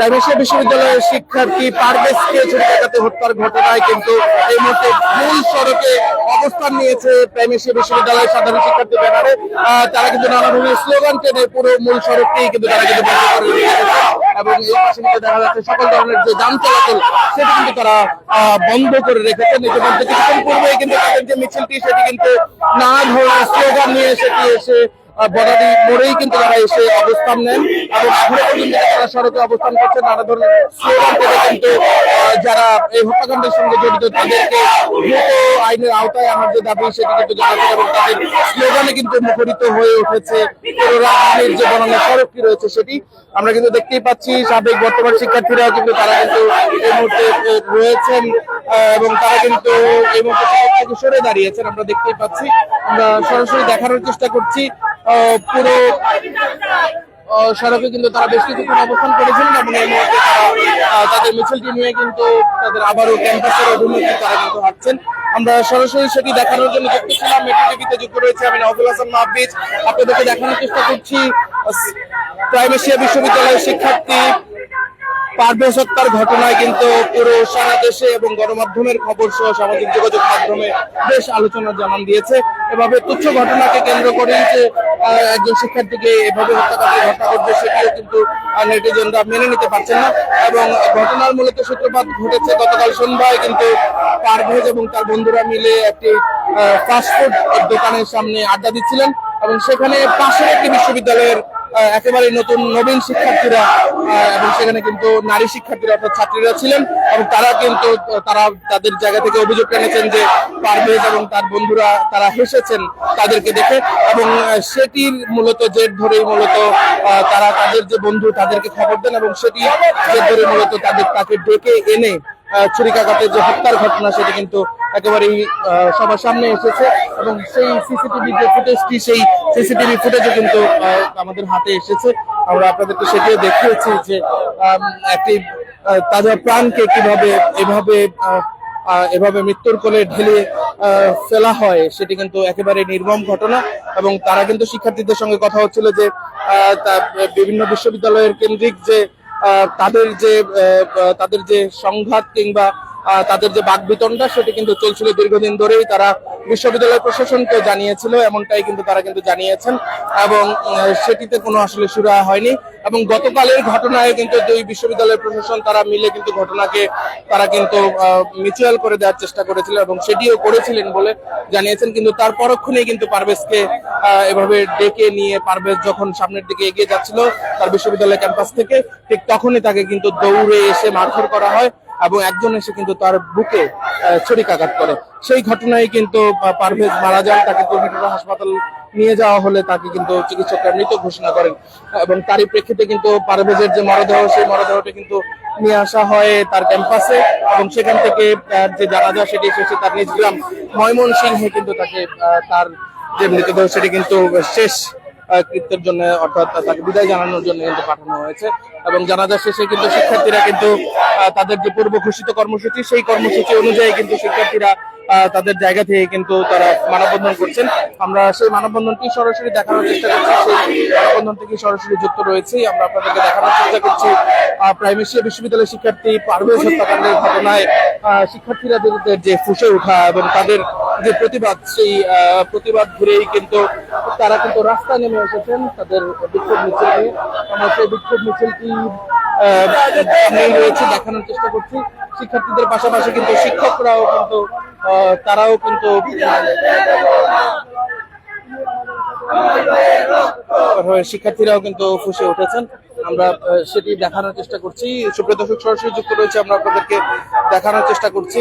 প্রাইভেসিয়া বিশ্ববিদ্যালয়ের শিক্ষার্থী পারভেজকে ছুরি কাটাতে হত্যার ঘটনায় কিন্তু এই মুহূর্তে মূল সড়কে অবস্থান নিয়েছে প্রাইমেশিয়া বিশ্ববিদ্যালয়ের সাধারণ শিক্ষার্থী ব্যানারে। তারা কিন্তু নানা ধরনের স্লোগান টেনে পুরো মূল সড়কটি কিন্তু তারা কিন্তু বন্ধ করে এবং এই পাশে দেখা যাচ্ছে সকল ধরনের যে যান চলাচল, সেটি কিন্তু তারা বন্ধ করে রেখেছেন। ইতিমধ্যে কিছুক্ষণ পূর্বে কিন্তু তাদের যে মিছিলটি, সেটি কিন্তু নানা ধরনের স্লোগান নিয়ে সেটি এসে আহ, মোড়েই কিন্তু তারা এসে অবস্থান নেন এবং তারা সড়কে অবস্থান করছেন নানা ধরনের স্লোগান কিন্তু যারা এই হত্যাকাণ্ডের সঙ্গে জড়িত তাদেরকে আইনের আওতায় আনার যে দাবি সেটি কিন্তু জানাচ্ছেন এবং তাদের স্লোগানে কিন্তু মুখরিত হয়ে উঠেছে। রাজধানীর যে বনান্য সড়কটি রয়েছে সেটি আমরা কিন্তু দেখতেই পাচ্ছি। সাবেক বর্তমান শিক্ষার্থীরাও কিন্তু তারা কিন্তু এই মুহূর্তে রয়েছেন এবং তারা কিন্তু এই মুহূর্তে সড়ক সরে দাঁড়িয়েছেন আমরা দেখতেই পাচ্ছি। আমরা সরাসরি দেখানোর চেষ্টা করছি। পুরো সড়কে কিন্তু তারা বেশ কিছুক্ষণ অবস্থান করেছিলেন এবং এই মুহূর্তে তারা তাদের মিছিলটি নিয়ে কিন্তু তাদের আবারও ক্যাম্পাসের অভিমুখে তারা কিন্তু হাঁটছেন। আমরা সরাসরি সেটি দেখানোর জন্য যুক্ত ছিলাম। মেট্রো টিভিতে যুক্ত রয়েছে আমি নজরুল হাসান মাহবিজ আপনাদেরকে দেখানোর চেষ্টা করছি প্রাইমেশিয়া বিশ্ববিদ্যালয়ের শিক্ষার্থী পারভেজ হত্যার ঘটনায় কিন্তু পুরো সারা দেশে এবং গণমাধ্যমের খবর সহ সামাজিক যোগাযোগ মাধ্যমে বেশ আলোচনার জানান দিয়েছে। এভাবে তুচ্ছ ঘটনাকে কেন্দ্র করে যে একজন শিক্ষার্থীকে এভাবে হত্যাকাণ্ডের ঘটনা ঘটবে সেটিও কিন্তু নেটিজনরা মেনে নিতে পারছেন না। এবং ঘটনার মূলত সূত্রপাত ঘটেছে গতকাল সন্ধ্যায় কিন্তু পারভেজ এবং তার বন্ধুরা মিলে একটি ফাস্টফুড দোকানের সামনে আড্ডা দিচ্ছিলেন এবং সেখানে পাশের একটি বিশ্ববিদ্যালয়ের একেবারে নতুন নবীন শিক্ষার্থীরা এবং সেখানে কিন্তু নারী শিক্ষার্থীরা অর্থাৎ ছাত্রীরা ছিলেন এবং তারা কিন্তু, তারা তাদের জায়গা থেকে অভিযোগ এনেছেন যে পারভেজ এবং তার বন্ধুরা, তারা হেসেছেন তাদেরকে দেখে এবং সেটির মূলত জেদ ধরেই মূলত তারা তাদের যে বন্ধু তাদেরকে খবর দেন এবং সেটি জেদ ধরে মূলত তাদের তাকে ডেকে এনে আহ, ছুরিকাঘাতের যে হত্যার ঘটনা সেটি কিন্তু একেবারেই সবার সামনে এসেছে এবং সেই সিসিটিভি যে ফুটেজটি সেই সিসিটিভি ফুটেজও কিন্তু আমাদের হাতে এসেছে। আমরা আপনাদেরকে সেটিও দেখিয়েছি যে একটি তাজা প্রাণকে কীভাবে এভাবে এভাবে মৃত্যুর কোলে ঢেলে ফেলা হয় সেটি কিন্তু একেবারে নির্মম ঘটনা এবং তারা কিন্তু শিক্ষার্থীদের সঙ্গে কথা হচ্ছিল যে বিভিন্ন বিশ্ববিদ্যালয়ের কেন্দ্রিক যে তাদের যে তাদের যে সংঘাত কিংবা তাদের যে বাকবিতণ্ডা সেটি কিন্তু চলছিল দীর্ঘদিন ধরেই। তারা বিশ্ববিদ্যালয় প্রশাসনকে জানিয়েছিল, এমনটাই কিন্তু তারা কিন্তু জানিয়েছেন এবং সেটিতে কোনো আসলে সুরা হয়নি এবং গতকালের ঘটনায় কিন্তু দুই বিশ্ববিদ্যালয়ের প্রশাসন তারা মিলে কিন্তু ঘটনাকে তারা কিন্তু মিচুয়াল করে দেওয়ার চেষ্টা করেছিল এবং সেটিও করেছিলেন বলে জানিয়েছেন। কিন্তু তার পরক্ষণেই কিন্তু পারভেজকে এভাবে ডেকে নিয়ে পারভেজ যখন সামনের দিকে এগিয়ে যাচ্ছিল তার বিশ্ববিদ্যালয় ক্যাম্পাস থেকে, ঠিক তখনই তাকে কিন্তু দৌড়ে এসে মারধর করা হয়। এবং একজন এসে কিন্তু তার বুকে আহ, ছুরিকাঘাত করে। সেই ঘটনায় কিন্তু পারভেজ মারা যান তাকে কর্মীটোলা হাসপাতাল নিয়ে যাওয়া হলে তাকে কিন্তু চিকিৎসকরা মৃত ঘোষণা করেন। এবং তারই প্রেক্ষিতে কিন্তু পারভেজের যে মরদেহ সেই মরদেহটি কিন্তু নিয়ে আসা হয় তার ক্যাম্পাসে। এবং সেখান থেকে তার যে জানাজা সেটি এসেছে তার নিজ গ্রাম ময়মনসিংহে কিন্তু তাকে তার যে মৃতদেহ সেটি কিন্তু শেষ কৃত্যের জন্য অর্থাৎ তাকে বিদায় জানানোর জন্য কিন্তু পাঠানো হয়েছে। এবং জানাজা শেষে কিন্তু শিক্ষার্থীরা কিন্তু তাদের যে পূর্ব ঘোষিত কর্মসূচি, সেই কর্মসূচি অনুযায়ী কিন্তু শিক্ষার্থীরা তাদের জায়গা থেকে কিন্তু তারা মানববন্ধন করছেন। আমরা সেই মানববন্ধনটি সরাসরি দেখানোর চেষ্টা করছি। সেই মানববন্ধন থেকে সরাসরি যুক্ত রয়েছি। আমরা আপনাদেরকে দেখানোর চেষ্টা করছি প্রাইমেশিয়া বিশ্ববিদ্যালয়ের শিক্ষার্থী পারভেজ হত্যাকাণ্ডের ঘটনায় শিক্ষার্থীরা যে ফুসে ওঠা এবং তাদের যে প্রতিবাদ, সেই প্রতিবাদ ঘুরেই কিন্তু তারা কিন্তু রাস্তায় নেমে এসেছেন তাদের বিক্ষোভ মিছিল। আমরা সেই বিক্ষোভ মিছিলটি রয়েছে দেখানোর চেষ্টা করছি। শিক্ষার্থীদের পাশাপাশি কিন্তু শিক্ষকরাও কিন্তু তারাও কিন্তু শিক্ষার্থীরাও কিন্তু ফুসে উঠেছেন। আমরা সেটি দেখানোর চেষ্টা করছি। সুপ্রিয় দর্শক, সরাসরি যুক্ত রয়েছে আমরা আপনাদেরকে দেখানোর চেষ্টা করছি।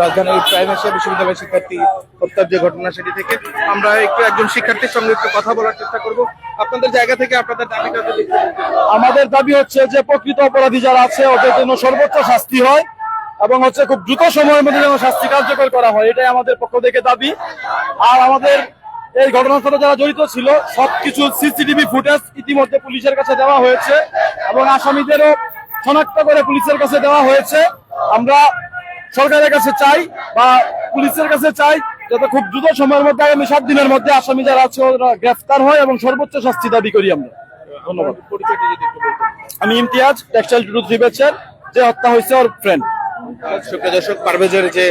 রাজধানীর প্রাইম এশিয়া বিশ্ববিদ্যালয়ের শিক্ষার্থী হত্যার যে ঘটনা সেটি থেকে আমরা একটু একজন শিক্ষার্থীর সঙ্গে একটু কথা বলার চেষ্টা করব। আপনাদের জায়গা থেকে আপনাদের দাবিটা আমাদের দাবি হচ্ছে যে প্রকৃত অপরাধী যারা আছে, ওদের জন্য সর্বোচ্চ শাস্তি হয় এবং হচ্ছে খুব দ্রুত সময়ের মধ্যে যেন শাস্তি কার্যকর করা হয়, এটাই আমাদের পক্ষ থেকে দাবি। আর আমাদের এই ঘটনার সাথে যারা জড়িত ছিল, সবকিছু সিসিটিভি ফুটেজ ইতিমধ্যে পুলিশের কাছে দেওয়া হয়েছে এবং আসামিদেরও শনাক্ত করে পুলিশের কাছে দেওয়া হয়েছে। আমরা সরকারের কাছে চাই বা পুলিশের কাছে চাই যাতে খুব দ্রুত সময়ের মধ্যে, আগামী সাত দিনের মধ্যে আসামি যারা আছে, ওরা গ্রেফতার হয় এবং সর্বোচ্চ শাস্তি দাবি করি আমরা। ধন্যবাদ। আমি ইমতিয়াজ, টেক্সটাইল টু থ্রি ব্যাচের, যে হত্যা হয়েছে ওর ফ্রেন্ড সুপ্রিয় দর্শক, পারভেজের যে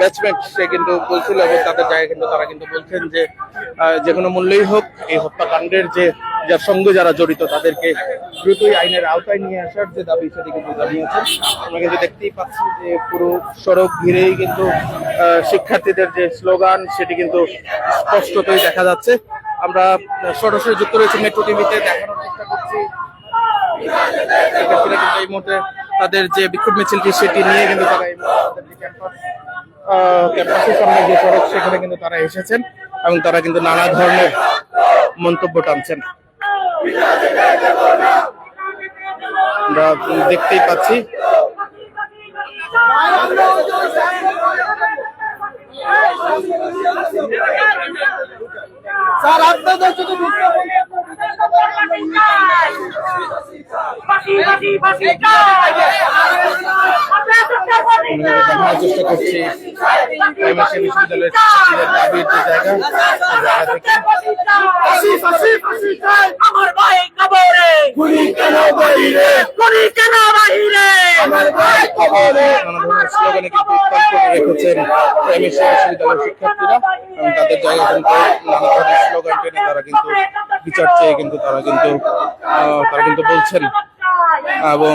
ব্যাচমেট সে কিন্তু বলছিল এবং তাদের জায়গায় কিন্তু তারা কিন্তু বলছেন যে যে কোনো মূল্যেই হোক এই হত্যাকাণ্ডের যে যার সঙ্গে যারা জড়িত, তাদেরকে দ্রুতই আইনের আওতায় নিয়ে আসার যে দাবি, সেটি কিন্তু জানিয়েছেন আমরা কিন্তু দেখতেই পাচ্ছি যে পুরো সড়ক ঘিরেই কিন্তু শিক্ষার্থীদের যে স্লোগান, সেটি কিন্তু স্পষ্টতই দেখা যাচ্ছে। আমরা সরাসরি যুক্ত রয়েছে মেট্রো টিভিতে, দেখানোর চেষ্টা করছি। এই মুহূর্তে তাদের যে বিক্ষোভ মিছিলটি, সেটি নিয়ে কিন্তু তারা ক্যাম্পাসের সামনে যে সড়ক, সেখানে কিন্তু তারা এসেছেন এবং তারা কিন্তু নানা ধরনের মন্তব্য টানছেন। আমরা দেখতেই পাচ্ছি স্যার আপনাদের আমরা চেষ্টা করছি প্রাইমারি বিশ্ববিদ্যালয়ের দাবির বিশ্ববিদ্যালয়ের শিক্ষার্থীরা তাদের জায়গা কিন্তু নানা ধরনের তারা কিন্তু বিচার চেয়ে কিন্তু তারা কিন্তু তারা কিন্তু বলছেন, এবং